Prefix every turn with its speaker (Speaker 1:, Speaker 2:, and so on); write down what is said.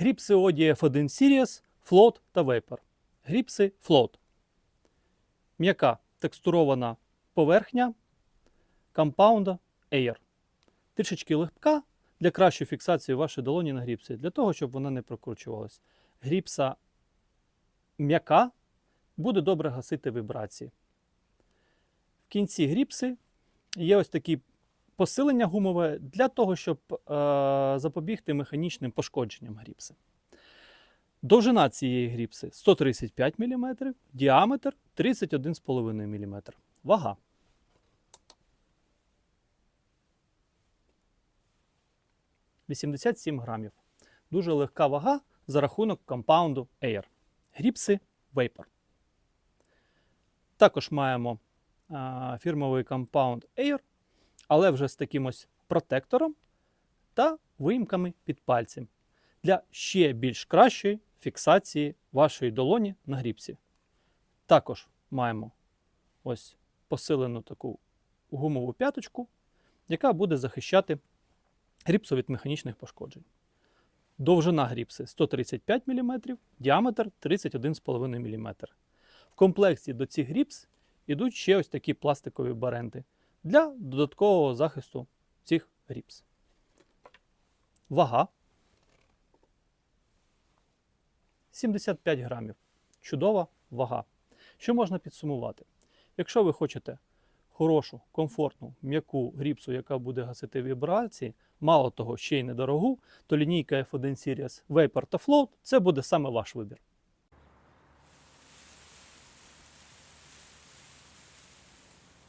Speaker 1: Гріпси Oді F1 Series, Float та Vapor. Гріпси Float. М'яка текстурована поверхня компаунда Air. Трішечки легка для кращої фіксації вашої долоні на гріпсі, для того, щоб вона не прокручувалась. Гріпса м'яка буде добре гасити вібрації. В кінці гріпси є ось такі посилення гумове для того, щоб е, запобігти механічним пошкодженням гріпси. Довжина цієї гріпси 135 мм, діаметр 31,5 мм. Вага. – 87 грамів. Дуже легка вага за рахунок компаунду Air. Гріпси Vapor. Також маємо а, фірмовий компаунд Air, але вже з таким ось протектором та виїмками під пальцем для ще більш кращої фіксації вашої долоні на гріпсі. Також маємо ось посилену таку гумову п'яточку, яка буде захищати гріпсу від механічних пошкоджень. Довжина гріпси 135 мм, діаметр 31,5 мм. В комплекті до цих гріпс йдуть ще ось такі пластикові баренти для додаткового захисту цих гріпс. Вага 75 грамів. Чудова вага. Що можна підсумувати? Якщо ви хочете хорошу, комфортну, м'яку гріпсу, яка буде гасити вібрації, мало того, ще й недорогу, то лінійка F1 Series Vapor та Float це буде саме ваш вибір.